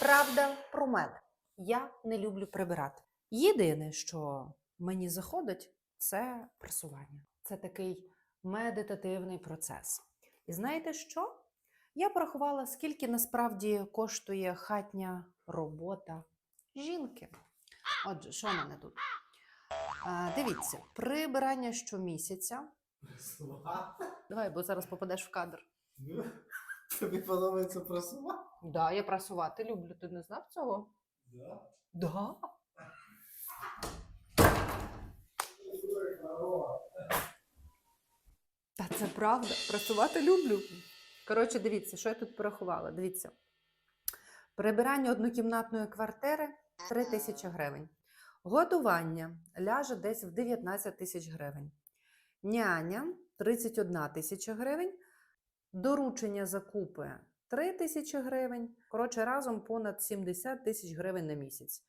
Правда про мене. Я не люблю прибирати. Єдине, що мені заходить, це прасування. Це такий медитативний процес. І знаєте що? Я порахувала, скільки насправді коштує хатня робота жінки. Отже, що в мене тут? А, дивіться, прибирання щомісяця. Давай, бо зараз попадеш в кадр. Тобі подобається просувати? Да, я прасувати люблю. Ти не знав цього? Да. Да. Та це правда. Прасувати люблю. Коротше, дивіться, що я тут порахувала. Дивіться. Прибирання однокімнатної квартири 3 тисячі гривень. Годування ляже десь в 19 тисяч гривень. Няня 31 тисяча гривень. Доручення закупи 3 тисячі гривень. Коротше, разом понад 70 тисяч гривень на місяць.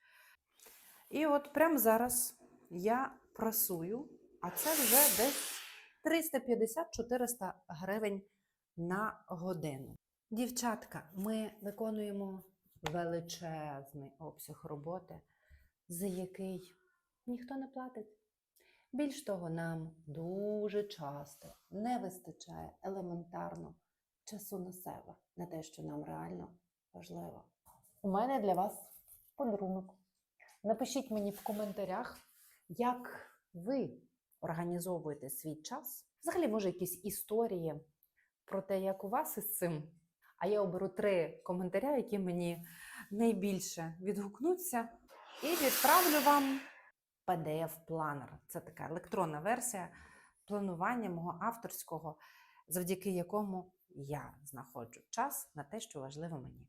І от прямо зараз я прасую, а це вже десь 350-400 гривень на годину. Дівчатка, ми виконуємо величезний обсяг роботи, за який ніхто не платить. Більш того, нам дуже часто не вистачає елементарно часу на себе, на те, що нам реально важливо. У мене для вас подарунок. Напишіть мені в коментарях, як ви організовуєте свій час. Взагалі, може, якісь історії про те, як у вас із цим. А я оберу три коментаря, які мені найбільше відгукнуться, і відправлю вам PDF-планер. Це така електронна версія планування мого авторського, завдяки якому я знаходжу час на те, що важливо мені.